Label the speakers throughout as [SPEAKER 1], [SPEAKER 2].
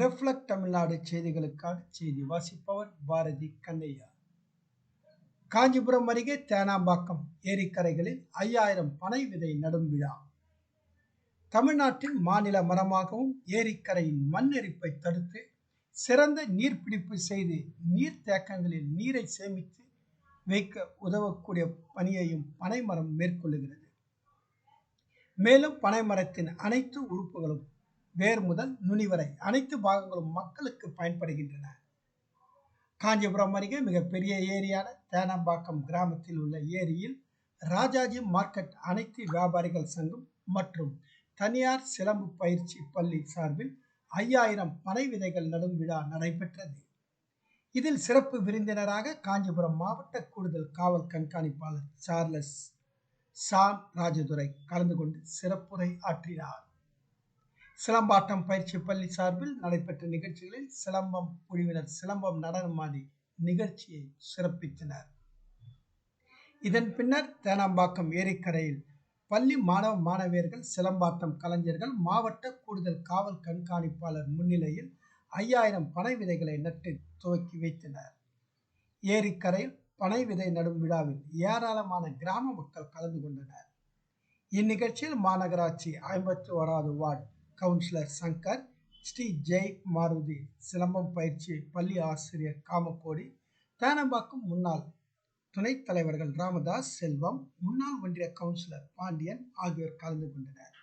[SPEAKER 1] Reflect Tamil Nadu செய்திகளுக்காக செய்தி வாசிப்பவர் பாரதி கண்ணையா. காஞ்சிபுரம் அருகே தேனாம்பாக்கம் ஏரிக்கரைகளில் ஐயாயிரம் பனை விதை நடும் விழா. தமிழ்நாட்டின் மாநில மரமாகவும் ஏரிக்கரையின் மண்ணெரிப்பை தடுத்து சிறந்த நீர்பிடிப்பு செய்து நீர்த்தேக்கங்களில் நீரை சேமித்து வைக்க உதவக்கூடிய பணியையும் பனைமரம் மேற்கொள்ளுகிறது. மேலும் பனைமரத்தின் அனைத்து உறுப்புகளும் வேர் முதல் நுனிவரை அனைத்து பாகங்களும் மக்களுக்கு பயன்படுகின்றன. காஞ்சிபுரம் அருகே மிகப்பெரிய ஏரியான தேனாம்பாக்கம் கிராமத்தில் உள்ள ஏரியில் ராஜாஜி மார்க்கெட் அனைத்து வியாபாரிகள் சங்கம் மற்றும் தனியார் சிலம்பு பயிற்சி பள்ளி சார்பில் ஐயாயிரம் பனை விதைகள் நடும் விழா நடைபெற்றது. இதில் சிறப்பு விருந்தினராக காஞ்சிபுரம் மாவட்ட கூடுதல் காவல் கண்காணிப்பாளர் சார்லஸ் சாம் ராஜதுரை கலந்து கொண்டு சிறப்புரை ஆற்றினார். சிலம்பாட்டம் பயிற்சி பள்ளி சார்பில் நடைபெற்ற நிகழ்ச்சிகளில் சிலம்பம் குழுவினர் சிலம்பம் நடனமாடி நிகழ்ச்சியை சிறப்பித்தனர். இதன் பின்னர் தேனாம்பாக்கம் ஏரிக்கரையில் பள்ளி மாணவ மாணவியர்கள் சிலம்பாட்டம் கலைஞர்கள் மாவட்ட கூடுதல் காவல் கண்காணிப்பாளர் முன்னிலையில் ஐயாயிரம் பனை விதைகளை நட்டு துவக்கி வைத்தனர். ஏரிக்கரையில் பனை விதை நடும் விழாவில் ஏராளமான கிராம மக்கள் கலந்து கொண்டனர். இந்நிகழ்ச்சியில் மாநகராட்சி ஐம்பத்தி ஓராவது வார்டு கவுன்சிலர் சங்கர் ஸ்ரீ ஜெய் மாருதி சிலம்பம் பயிற்சி பள்ளி ஆசிரியர் காமக்கோடி தேனம்பாக்கம் முன்னாள் துணைத் தலைவர்கள் ராமதாஸ் செல்வம் முன்னாள் ஒன்றிய கவுன்சிலர் பாண்டியன் ஆகியோர் கலந்து கொண்டனர்.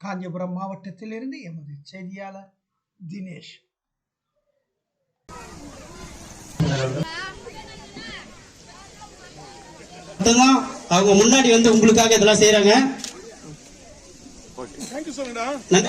[SPEAKER 1] காஞ்சிபுரம் மாவட்டத்திலிருந்து எமது செய்தியாளர் தினேஷ்.
[SPEAKER 2] அவங்க முன்னாடி வந்து உங்களுக்காக இதெல்லாம் செய்யறாங்க
[SPEAKER 3] தேங்க்யூ சொல்லுங்கடா
[SPEAKER 2] நன்றி